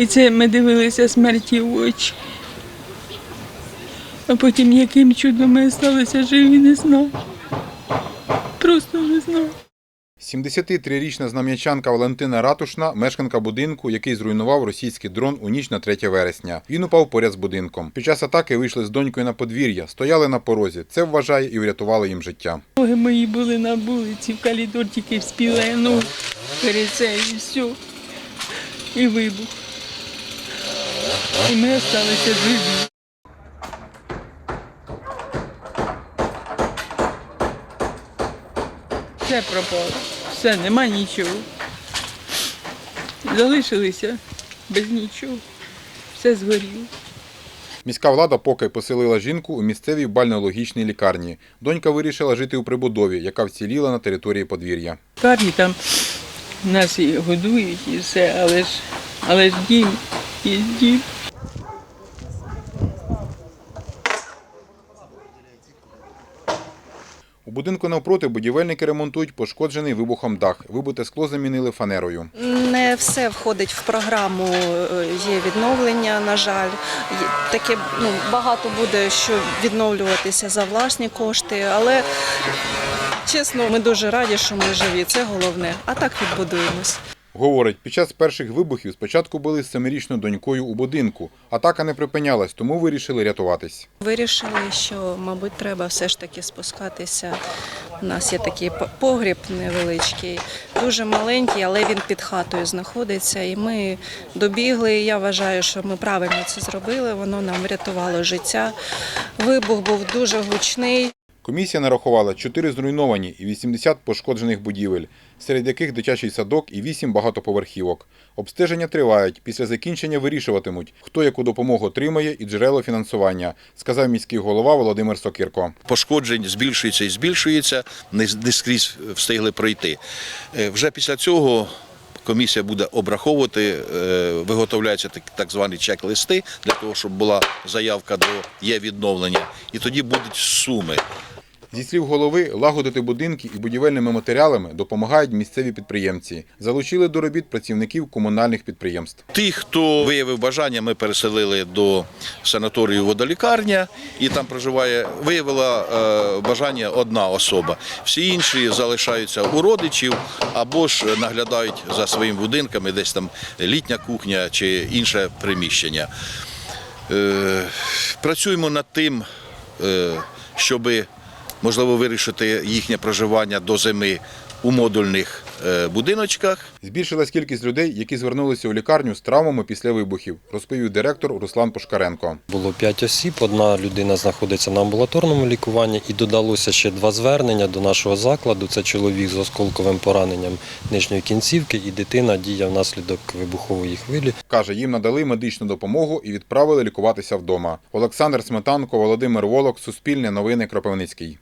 І це ми дивилися смерті в очі. А потім яким чудом ми залишилися живі, не знаю. Просто не знаю. 73-річна знам'ячанка Валентина Ратушна, мешканка будинку, який зруйнував російський дрон у ніч на 3 вересня. Він упав поряд з будинком. Під час атаки вийшли з донькою на подвір'я, стояли на порозі. Це вважає і врятувало їм життя. Ноги мої були на вулиці, в коридор тільки вспіла, ну, перед це і все. І вибух. І ми залишилися живі. Все пропало. Все, нема нічого. Залишилися без нічого. Все згоріло. Міська влада поки поселила жінку у місцевій бальнеологічній лікарні. Донька вирішила жити у прибудові, яка вціліла на території подвір'я. Карні там нас і годують, і все, але ж, але ж дім є дім. У будинку навпроти будівельники ремонтують пошкоджений вибухом дах. Вибите скло замінили фанерою. Не все входить в програму. е, Є відновлення, на жаль. Таке ну, багато буде, що відновлюватися за власні кошти, але чесно, ми дуже раді, що ми живі. Це головне. А так відбудуємось. Говорить, під час перших вибухів спочатку були з семирічною донькою у будинку. Атака не припинялась, тому вирішили рятуватись. Вирішили, що, мабуть, треба все ж таки спускатися. У нас є такий погріб невеличкий, дуже маленький, але він під хатою знаходиться. І ми добігли. Я вважаю, що ми правильно це зробили. Воно нам врятувало життя. Вибух був дуже гучний. Комісія нарахувала 4 зруйновані і 80 пошкоджених будівель, серед яких дитячий садок і 8 багатоповерхівок. Обстеження тривають. Після закінчення вирішуватимуть, хто яку допомогу отримає і джерело фінансування, сказав міський голова Володимир Сокирко. пошкоджень збільшується і збільшується, не, скрізь встигли пройти. Е, Вже після цього комісія буде обраховувати, е, виготовляються так, так звані чек-листи для того, щоб була заявка до є відновлення, і тоді будуть суми. Зі слів голови, лагодити будинки і будівельними матеріалами допомагають місцеві підприємці. Залучили до робіт працівників комунальних підприємств. Тих, хто виявив бажання, ми переселили до санаторію водолікарня, і там проживає, виявила е, бажання одна особа. Всі інші залишаються у родичів або ж наглядають за своїми будинками, десь там літня кухня чи інше приміщення. Е, Працюємо над тим, е, щоб можливо вирішити їхнє проживання до зими у модульних е, будиночках. Збільшилась кількість людей, які звернулися у лікарню з травмами після вибухів, розповів директор Руслан Пушкаренко. Було 5 осіб, одна людина знаходиться на амбулаторному лікуванні і додалося ще два звернення до нашого закладу. Це чоловік з осколковим пораненням нижньої кінцівки і дитина діє внаслідок вибухової хвилі. Каже, їм надали медичну допомогу і відправили лікуватися вдома. Олександр Сметанко, Володимир Волок, Суспільне новини Кропивницький.